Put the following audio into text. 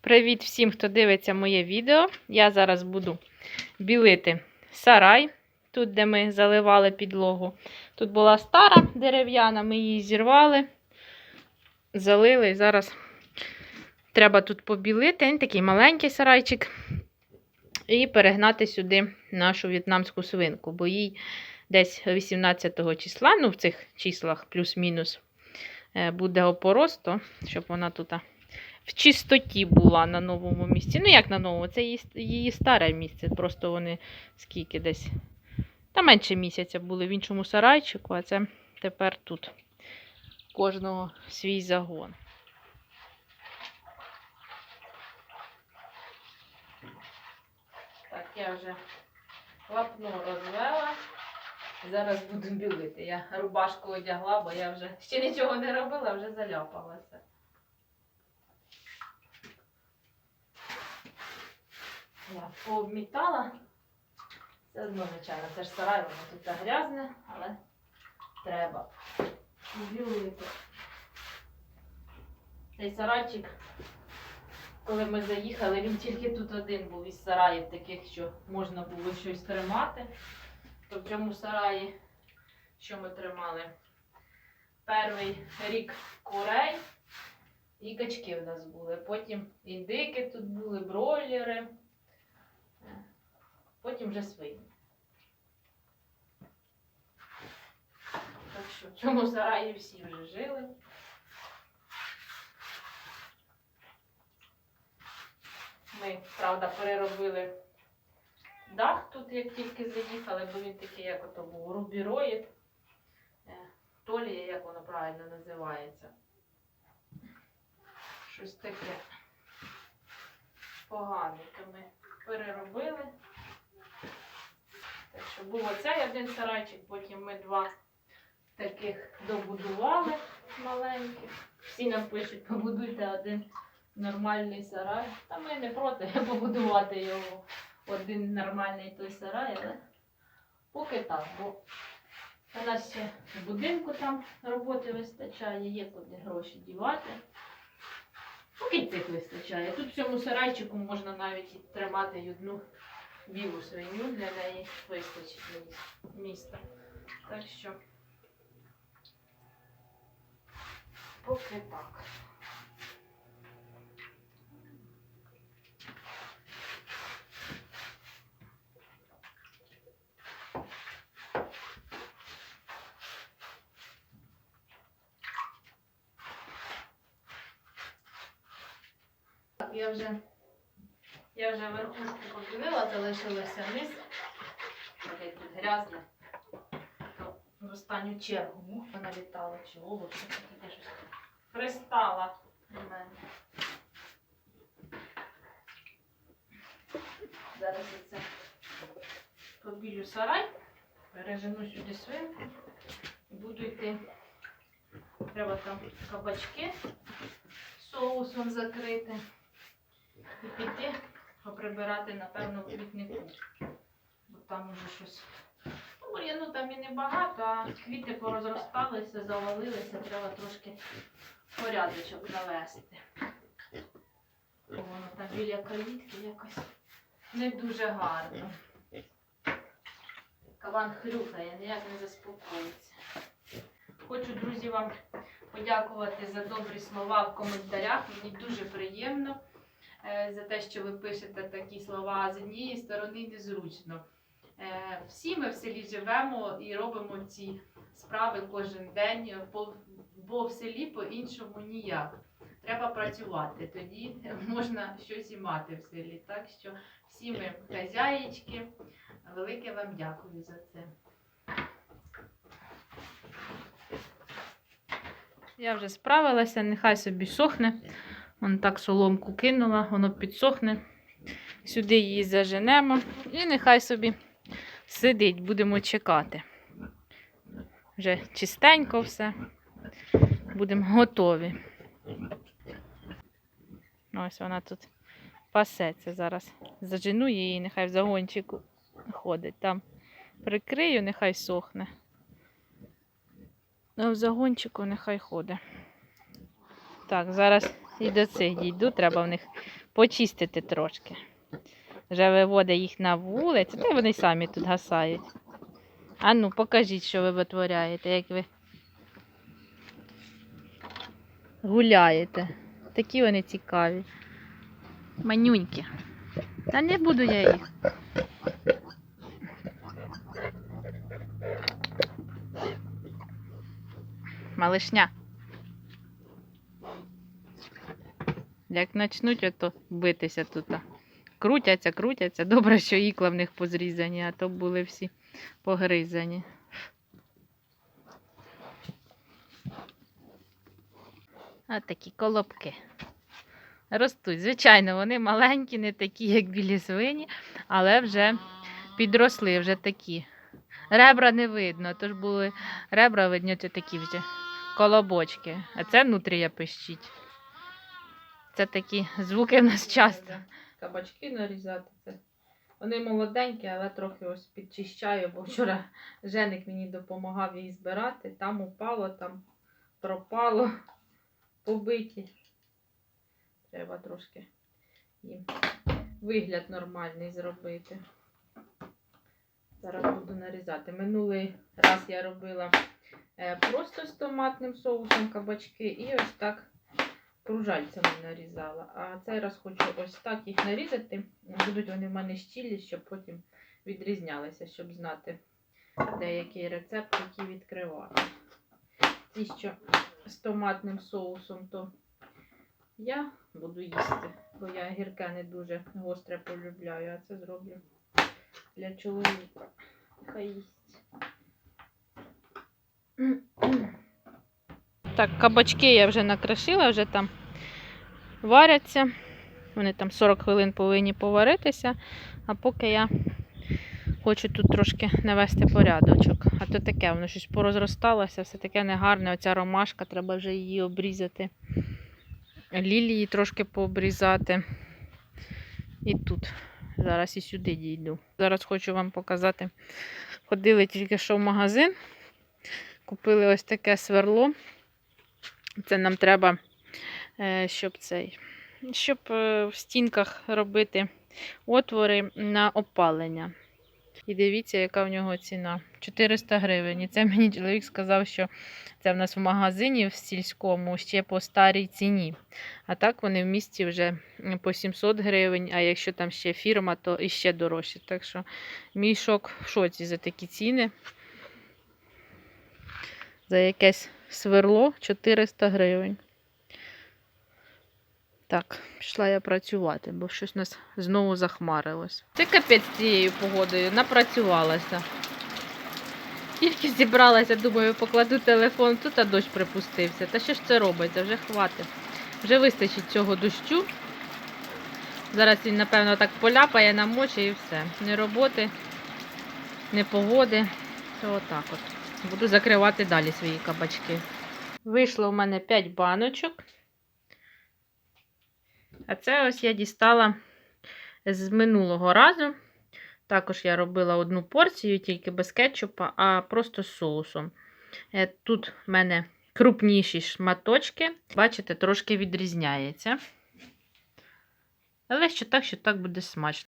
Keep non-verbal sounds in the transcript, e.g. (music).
Привіт всім, хто дивиться моє відео. Я зараз буду білити сарай, тут, де ми заливали підлогу. Тут була стара дерев'яна, ми її зірвали, залили. І зараз треба тут побілити. Такий маленький сарайчик. І перегнати сюди нашу в'єтнамську свинку, бо їй десь 18 числа, ну в цих числах плюс-мінус, е, буде опоросто, щоб вона тут в чистоті була на новому місці. Ну, як на новому, це її, її старе місце. Просто вони скільки десь. Та менше місяця були в іншому сарайчику, а це тепер тут. Кожного свій загон. Так, я вже лапно розвела. Зараз буду білити. Я рубашку одягла, бо я вже ще нічого не робила, вже заляпалася. Я пообмітала. Все одно, звичайно, це ж сарай, воно тут грязне, але треба. Цей сарайчик, коли ми заїхали, він тільки тут один був із сараїв таких, що можна було щось тримати. То в цьому сараї, що ми тримали? Перший рік курей і качки в нас були. Потім індики тут були, бройлери. Потім вже свині. Так що в цьому сараї всі вже жили. Ми, правда, переробили дах тут, як тільки заїхали, бо він такий, як ото був, рубіроїд. Е, Толія, як воно правильно називається. Щось таке поганеньке ми переробили. Був оцей один сарайчик, потім ми два таких добудували маленьких. Всі нам пишуть, побудуйте один нормальний сарай. Та ми не проти (laughs) побудувати його один нормальний той сарай, але поки так, бо у нас ще в будинку там роботи вистачає, є куди гроші дівати. Поки цих вистачає. Тут в цьому сарайчику можна навіть тримати одну білу свиню, для неї вистачить міс- міста. Так що поки так. Так, я вже, я вже верхушку подивила, залишилося низ. Таке тут грязне. В останню чергу муха налітала чи що таке щось пристала до мене. Зараз я це побілю сарай, пережену сюди свинку і буду йти. Треба там кабачки соусом закрити і піти поприбирати, напевно, в квітнику. Бо там уже щось. Ну, бур'яну там і небагато, а квіти порозросталися, завалилися, треба трошки порядочок навести. Воно там біля калітки якось не дуже гарно. Каван хрюкає, ніяк не заспокоїться. Хочу, друзі, вам подякувати за добрі слова в коментарях. Мені дуже приємно за те, що ви пишете такі слова з однієї сторони незручно. Е, Всі ми в селі живемо і робимо ці справи кожен день, бо в селі по-іншому ніяк. Треба працювати, тоді (laughs) можна щось і мати в селі. Так що всі ми хазяїчки, велике вам дякую за це. Я вже справилася, нехай собі сохне. Вон так соломку кинула, воно підсохне. Сюди її заженемо і нехай собі сидить, будемо чекати. Вже чистенько все. Будемо готові. Ось вона тут пасеться зараз. Зажену її, нехай в загончику ходить. Там прикрию, нехай сохне. А в загончику нехай ходить. Так, зараз і до цих дійду, треба в них почистити трошки. Вже виводить їх на вулицю, та вони самі тут гасають. А ну, покажіть, що ви витворяєте, як ви гуляєте. Такі вони цікаві. Манюньки. Та не буду я їх. Малишня. Як почнуть ото битися тут. Крутяться, крутяться. Добре, що ікла в них позрізані, а то були всі погризані. А такі колобки. Ростуть. Звичайно, вони маленькі, не такі, як білі свині, але вже підросли, вже такі. Ребра не видно, тож були ребра видно, це такі вже колобочки. А це нутрія пищить. Це такі звуки в нас часто. Кабачки нарізати. Вони молоденькі, але трохи ось підчищаю, бо вчора Женик мені допомагав її збирати. Там упало, там пропало, (laughs) побиті. Треба трошки їм вигляд нормальний зробити. Зараз буду нарізати. Минулий раз я робила е, просто з томатним соусом кабачки і ось так кружальцями нарізала. А цей раз хочу ось так їх нарізати. Будуть вони в мене щілі, щоб потім відрізнялися, щоб знати деякий рецепт, який відкривати. Ті, що з томатним соусом, то я буду їсти, бо я гірке не дуже гостре полюбляю, а це зроблю для чоловіка. Хай їсть. Так, кабачки я вже накришила, вже там варяться. Вони там 40 хвилин повинні поваритися. А поки я хочу тут трошки навести порядочок. А то таке, воно щось порозросталося, все таке негарне. Оця ромашка, треба вже її обрізати. Лілії трошки пообрізати. І тут. Зараз і сюди дійду. Зараз хочу вам показати. Ходили тільки що в магазин. Купили ось таке сверло. Це нам треба, е, щоб цей, щоб е, в стінках робити отвори на опалення. І дивіться, яка в нього ціна. 400 гривень. І це мені чоловік сказав, що це в нас в магазині в сільському ще по старій ціні. А так вони в місті вже по 700 гривень, а якщо там ще фірма, то іще дорожче. Так що мій шок в шоці за такі ціни. За якесь сверло 400 гривень. Так, пішла я працювати, бо щось у нас знову захмарилось. Це капець цією погодою, напрацювалася. Тільки зібралася, думаю, покладу телефон тут, а дощ припустився. Та що ж це робиться? Вже хватить. Вже вистачить цього дощу. Зараз він, напевно, так поляпає, намоче і все. Ні роботи, ні погоди. То отак от. Буду закривати далі свої кабачки. Вийшло в мене 5 баночок. А це ось я дістала з минулого разу. Також я робила одну порцію, тільки без кетчупа, а просто з соусом. Е, Тут в мене крупніші шматочки. Бачите, трошки відрізняється. Але що так, що так буде смачно.